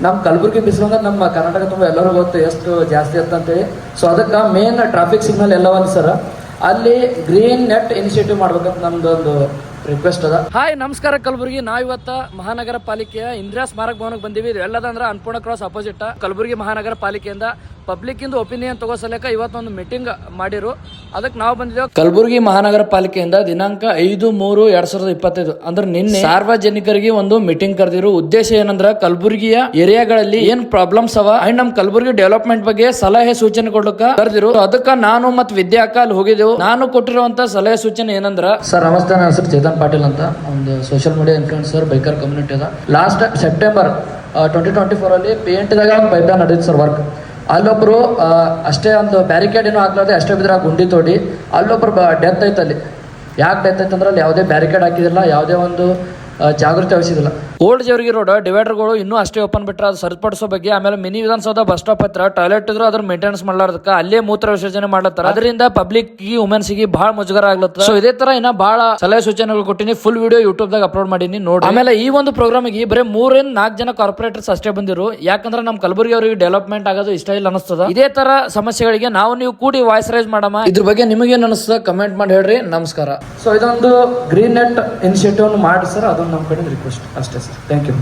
ನಮ್ಮ ಕಲಬುರಗಿ ಬಿಸಿಲು ಅಂದ್ರೆ ನಮ್ಮ ಕರ್ನಾಟಕ ತುಂಬ ಎಲ್ಲರೂ ಗೊತ್ತು ಎಷ್ಟು ಜಾಸ್ತಿ ಅಂತ ಅಂತೇಳಿ. ಸೊ ಅದಕ್ಕೆ ಮೇನ್ ಟ್ರಾಫಿಕ್ ಸಿಗ್ನಲ್ ಎಲ್ಲ ಒಂದು ಸರ್ ಅಲ್ಲಿ ಗ್ರೀನ್ ನೆಟ್ ಇನಿಷಿಯೇಟಿವ್ ಮಾಡ್ಬೇಕಂತ ನಮ್ದು ಒಂದು ರಿಕ್ವೆಸ್ಟ್ ಅದ. ಹಾಯ್ ನಮಸ್ಕಾರ ಕಲಬುರಗಿ. ನಾವಿವತ್ತ ಮಹಾನಗರ ಪಾಲಿಕೆಯ ಇಂದಿರಾ ಸ್ಮಾರಕ ಭವನಕ್ಕೆ ಬಂದಿವಿ. ಎಲ್ಲದಂದ್ರೆ ಅನ್ಪೂರ್ಣ ಕ್ರಾಸ್ ಅಪೋಸಿಟ್ ಕಲಬುರಗಿ ಮಹಾನಗರ ಪಾಲಿಕೆಯಿಂದ ಪಬ್ಲಿಕ್ ಇಂದ ಒಪಿನಿಯನ್ ತಗೋ ಸಲಕ ಇವತ್ತೊಂದು ಮೀಟಿಂಗ್ ಮಾಡಿರು. ಅದಕ್ಕೆ ನಾವು ಬಂದಿದ್ದೇವೆ. ಕಲಬುರಗಿ ಮಹಾನಗರ ಪಾಲಿಕೆಯಿಂದ ದಿನಾಂಕ ಐದು ಮೂರು ಎರಡ್ ಸಾವಿರದ ಇಪ್ಪತ್ತೈದು. ಅಂದ್ರೆ ನಿನ್ನೆ ಸಾರ್ವಜನಿಕರಿಗೆ ಒಂದು ಮೀಟಿಂಗ್ ಕರೆದಿರು. ಉದ್ದೇಶ ಏನಂದ್ರ ಕಲಬುರಗಿಯ ಏರಿಯಾಗಳಲ್ಲಿ ಏನ್ ಪ್ರಾಬ್ಲಮ್ಸ್ ಅವ? ಅಂಡ್ ನಮ್ ಕಲಬುರಗಿ ಡೆವಲಪ್ಮೆಂಟ್ ಬಗ್ಗೆ ಸಲಹೆ ಸೂಚನೆ ಕೊಡಕ ಕರೆದಿರು. ಅದಕ್ಕ ನಾನು ಮತ್ ವಿದ್ಯಾ ಅಕ್ಕ ಅಲ್ಲಿ ಹೋಗಿದ್ದೆವು. ನಾನು ಕೊಟ್ಟಿರುವಂತ ಸಲಹೆ ಸೂಚನೆ ಏನಂದ್ರ ಸರ್ ನಮಸ್ತೆ ನನ್ನ ಹೆಸರು ಚೇತನ್ ಪಾಟೀಲ್ ಅಂತ. ಒಂದು social media influencer biker community ಅದ. Last September twenty twenty four ಅಲ್ಲಿ ಪೇಂಟ್ದಾಗ ಒಂದು ಪೈಪ್ ನಡೆದಿತ್ತು ಸರ್ ವರ್ಕ್ ಅಲ್ಲೊಬ್ರು ಅಷ್ಟೇ ಒಂದು ಬ್ಯಾರಿಕೇಡ್ ಏನೋ ಹಾಕ್ಲಾರ್ದೆ ಅಷ್ಟೇ ಬಿದ್ರೆ ಗುಂಡಿ ತೋಡಿ ಅಲ್ಲೊಬ್ರು ಡೆತ್ ಐತೆ ಅಲ್ಲಿ ಯಾಕೆ ಡೆತ್ ಆಯ್ತಂದ್ರೆ ಅಲ್ಲಿ ಯಾವುದೇ ಬ್ಯಾರಿಕೇಡ್ ಹಾಕಿದಿಲ್ಲ ಯಾವುದೇ ಒಂದು ಜಾಗೃತಿ ವಹಿಸಿದಿಲ್ಲ ಓಲ್ಡ್ ಜೇವರ್ಗಿ ರೋಡ್, ಡಿವೈಡರ್ಗಳು ಇನ್ನೂ ಅಷ್ಟೇ ಓಪನ್ ಬಿಟ್ರೆ ಅದು ಸರಿಪಡಿಸೋ ಬಗ್ಗೆ, ಆಮೇಲೆ ಮಿನಿ ವಿಧಾನಸೌಧ ಬಸ್ ಸ್ಟಾಪ್ ಹತ್ರ ಟಾಯ್ಲೆಟ್ ಇದ್ರು ಅದ್ರ ಮೇಂಟೆನೆನ್ಸ್ ಮಾಡ್ಲಾರ್ದಕ್ಕ ಅಲ್ಲೇ ಮೂತ್ರ ವಿಸರ್ಜನೆ ಮಾಡ್ಲತ್ತಾರ. ಅದರಿಂದ ಪಬ್ಲಿಕ್ ವುಮೆನ್ಸ್ಗೆ ಬಹಳ ಮುಜುಗರ ಆಗ್ಲತ್ತ ಸೊ ಇದೇ ತರ ಇನ್ನ ಬಹಳ ಸಲಹೆ ಸೂಚನೆಗಳು ಕೊಟ್ಟಿನಿ ಫುಲ್ ವಿಡಿಯೋ ಯೂಟ್ಯೂಬ್ ದಾಗ ಅಪ್ಲೋಡ್ ಮಾಡೀನಿ ನೋಡಿ ಆಮೇಲೆ ಈ ಒಂದು ಪ್ರೋಗ್ರಾಮ್ಗೆ ಬರೀ ಮೂರಿಂದ ನಾಲ್ಕು ಜನ ಕಾರ್ಪೊರೇಟರ್ಸ್ ಅಷ್ಟೇ ಬಂದಿರು. ಯಾಕಂದ್ರೆ ನಮ್ಮ ಕಲಬುರಗಿ ಅವರಿಗೆ ಡೆವಲಪ್ಮೆಂಟ್ ಆಗೋದು ಇಷ್ಟ ಇಲ್ಲ ಅನಿಸ್ತದ ಇದೇ ತರ ಸಮಸ್ಯೆಗಳಿಗೆ ನಾವು ನೀವು ಕೂಡಿ ವಾಯ್ಸ್ ರೈಸ್ ಮಾಡಮ್ಮ. ಇದ್ರ ಬಗ್ಗೆ ನಿಮಗೇನು ಅನಿಸ್ತದ ಕಮೆಂಟ್ ಮಾಡಿ ಹೇಳ್ರಿ. ನಮಸ್ಕಾರ. ಸೊ ಇದೊಂದು ಗ್ರೀನ್ ನೆಟ್ ಇನಿಷಿಯೇಟಿವ್ ಮಾಡಿ ಸರ್ ಅದೊಂದು ನಮ್ಮ ಕಡೆ ರಿಕ್ವೆಸ್ಟ್ ಅಷ್ಟೇ Thank you.